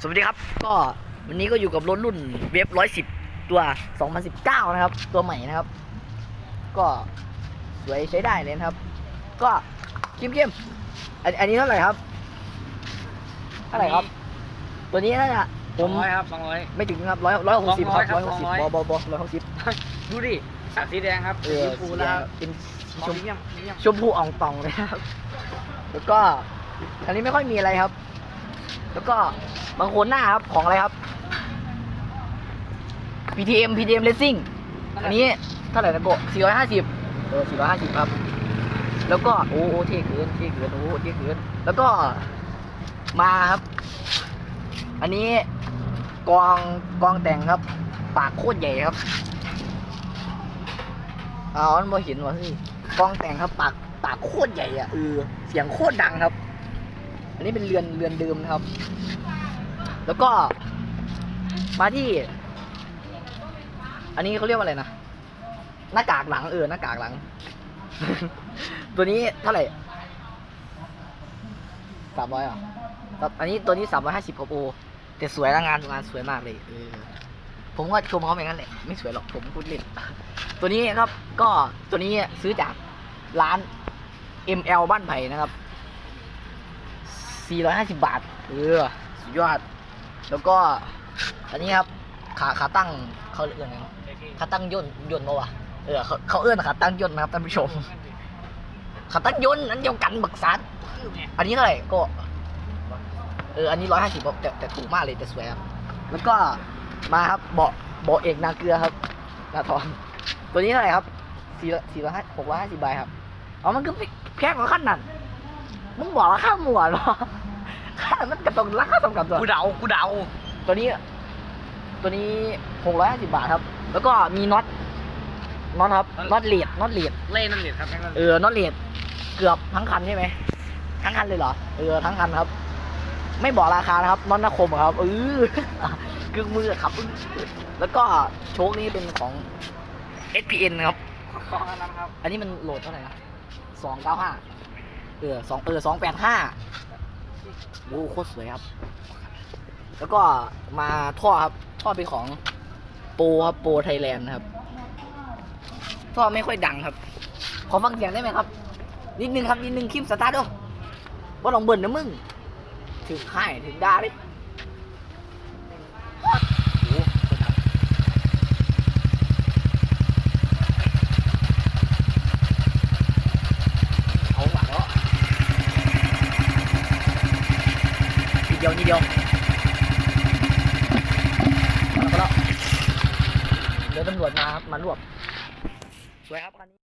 สวัสดีครับ ก็วันนี้ก็อยู่กับรถรุ่นเว็บร้อยสิบตัว 2019 นะครับ ตัวใหม่นะครับ ก็สวยใช้ได้เลยนะครับ ก็เข้มเข้มๆอันอันนี้เท่าไหร่ครับ เท่าไหร่ครับ ตัวนี้น่าจะผสองมร้อยครับสองร้อยไม่ถึงครับร้อยร้อยหกสิบครับสร้ออยงหร้กอยสิบครับบอบอบอร้อยหกสิบดูดิสีแดงครับเออสีชมพูสีแล้แดวงเป็นมอชงมพรีเมียมพรีเมียมชมพูอ่องตองเลยครับ แล้วก็อันนี้ไม่ค่อยมีอะไรครับ แล้วก็บางคนหน้าครับของอะไรครับ PTM PTM Racing อันนี้เท่าไหร่นะโก450เออ450 ครับ แล้วก็โอ้โหเท่เกินเท่เกินโอ้โหเท่เกินแล้วก็มาครับ อันนี้กองกองแต่งครับ ปากโคตรใหญ่ครับอ๋อมันบ่เห็นว่ะพี่กองแต่งครับปากปากโคตรใหญ่อะเออเสียงโคตรดังครับ อันนี้เป็นเรือนเรือนเดิมนะครับ แล้วก็มาที่ อันนี้เขาเรียกว่าอะไรนะหน้ากากหลังเออหน้ากากหลัง ตัวนี้เท่าไหร่สามร้อยอะครับอันนี้ตัวนี้สามร้อยห้าสิบครับโอแต่สวยนะงานงานสวยมากเลยเออผมก็ชมเขาอย่างนั้นแหละไม่สวยหรอกผมพูดเล่นตัวนี้ครับก็ตัวนี้ซื้อจากร้าน ML บ้านไผ่นะครับ 450 บาท เออ สุดยอด แล้วก็ อันนี้ครับ ขาขาตั้งเขาเอื้อนไงวะขาตั้งย่นย่นมาวะเออเขาเขาเอื้อนขาตั้งย่นนะครับท่านผู้ชม ขาตั้งย่นอันเดียวกันบักซัดอันนี้เท่าไหร่ก็ เออ อันนี้ร้อยห้าสิบแต่แต่ถูกมากเลยแต่สวยครับ แล้วก็มาครับเบาะเบาะเอกนาเกลือครับนาทองตัวนี้เท่าไหร่ครับสี่สี่ร้อยห้าหกร้อยห้าสิบบาทครับ อ๋อ มันก็แพงกว่าขั้นนั้น มึงบอกราคาหมวดเหรอค่ามันกระตรงราคาสำคัญตัวกูเดากูเดาตัวนี้ ตัวนี้หกร้อยห้าสิบบาทครับ แล้วก็มีน็อตน็อตครับน็อตเลดน็อตเลดเล่นนั่นเด็ดครับแม่งนั่นเออน็อตเลดเกือบทั้งคันใช่ไหมทั้งคันเลยเหรอเออทั้งคันครับ ไม่บอกราคานะครับน็อตนาคมครับเออกึ่งมือครับแล้วก็โชคนี้เป็นของ SPN ครับกองอันนั้นครับอันนี้มันโหลดเท่าไหร่นะสองเก้าห้า เออสองเออสองแปดห้าโอ้โคตรสวยครับ แล้วก็มาท่อครับ ท่อเป็นของโปรครับโปรไทยแลนด์นะครับ ท่อไม่ค่อยดังครับ ขอฟังเสียงได้ไหมครับ นิดนึงครับ นิดนึงคลิปสตาร์ทด้วยว่าลองเบิ่นนะมึง ถึงค่ายถึงดาดิโอ้โหเอาหวังแล้วนิ ดเดียวนิดเดียวเอาไปแล้วเดี๋ยวตำรวจมาครับมารวบสวยครับคันนี้